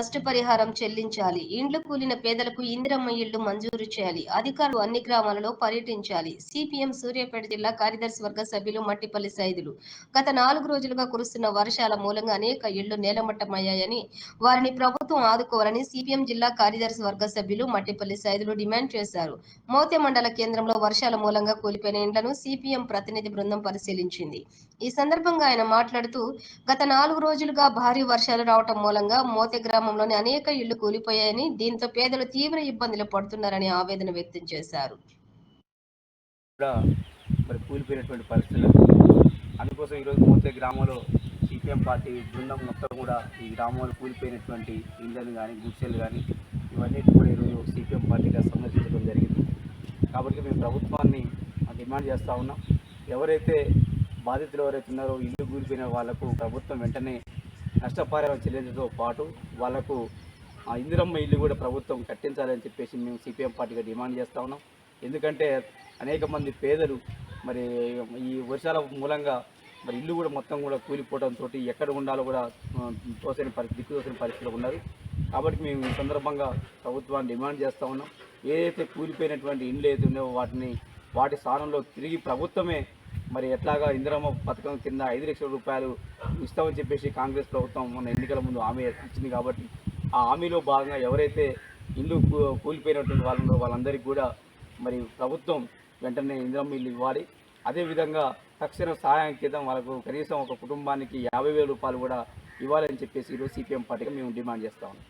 నష్టపరిహారం చెల్లించాలి. ఇండ్లు కూలిన పేదలకు ఇందిరమ్మ ఇళ్ళు మంజూరు చేయాలి. అధికారులు అన్ని గ్రామాలలో పర్యటించాలి. సిపిఎం సూర్యాపేట జిల్లా కార్యదర్శి వర్గ సభ్యులు మట్టిపల్లి సైదులు. గత నాలుగు రోజులుగా కురుస్తున్న వర్షాల మూలంగా అనేక ఇళ్ళు నేలమట్టమయ్యాయని వారిని ప్రభుత్వం ఆదుకోవాలని సిపిఎం జిల్లా కార్యదర్శి వర్గ సభ్యులు మట్టిపల్లి సైదులు డిమాండ్ చేశారు. మోతే మండల కేంద్రంలో వర్షాల మూలంగా కూలిపోయిన ఇండ్లను సిపిఎం ప్రతినిధి బృందం పరిశీలించింది. ఈ సందర్భంగా ఆయన మాట్లాడుతూ గత నాలుగు రోజులుగా భారీ వర్షాలు రావటం మూలంగా మోతే గ్రామంలోని అనేక ఇళ్ళు కూలిపోయాయని దీంతో పేదలు తీవ్ర ఇబ్బందులు పడుతున్నారని ఆవేదన వ్యక్తం చేశారు. మరి కూలిపోయినటువంటి పరిస్థితులు. అందుకోసం ఈరోజు మోతే గ్రామంలో సిపిఎం పార్టీ బృందం మొత్తం కూడా ఈ గ్రామంలో కూలిపోయినటువంటి ఇళ్ళని కానీ గుడిసెలు కానీ ఇవన్నీ కూడా ఈరోజు సిపిఎం పార్టీగా సందర్శించడం జరిగింది. కాబట్టి మేము ప్రభుత్వాన్ని డిమాండ్ చేస్తూ ఉన్నాం. ఎవరైతే బాధితులు ఎవరైతే ఉన్నారో ఇల్లు కూలిపోయిన వాళ్ళకు ప్రభుత్వం వెంటనే నష్టపరిహారం చెల్లించడంతో పాటు వాళ్ళకు ఆ ఇందిరమ్మ ఇల్లు కూడా ప్రభుత్వం కట్టించాలని చెప్పేసి మేము సిపిఎం పార్టీగా డిమాండ్ చేస్తూ ఉన్నాం. ఎందుకంటే అనేక మంది పేదలు మరి ఈ వర్షాల మూలంగా మరి ఇల్లు కూడా మొత్తం కూడా కూలిపోవడంతో ఎక్కడ ఉండాలో కూడా తోసని పరిస్థితి దిక్కు తోసిన పరిస్థితిలో ఉన్నారు కాబట్టి మేము ఈ సందర్భంగా ప్రభుత్వాన్ని డిమాండ్ చేస్తూ ఉన్నాం. ఏదైతే కూలిపోయినటువంటి ఇండ్లు ఏదైతే ఉన్నాయో వాటిని వాటి స్థానంలో తిరిగి ప్రభుత్వమే మరి ఎట్లాగా ఇందిరమ్మ పథకం కింద ఐదు లక్షల రూపాయలు ఇస్తామని చెప్పేసి కాంగ్రెస్ ప్రభుత్వం మన ఎన్నికల ముందు హామీ ఇచ్చింది కాబట్టి ఆ హామీలో భాగంగా ఎవరైతే ఇల్లు కూలిపోయినటువంటి వాళ్ళు వాళ్ళందరికీ కూడా మరి ప్రభుత్వం వెంటనే ఇందిరమ్మ ఇల్లు ఇవ్వాలి. అదేవిధంగా తక్షణ సహాయం కింద వాళ్ళకు కనీసం ఒక కుటుంబానికి యాభై వేల రూపాయలు కూడా ఇవ్వాలని చెప్పేసి ఈరోజు సిపిఎం పార్టీగా మేము డిమాండ్ చేస్తా ఉన్నాం.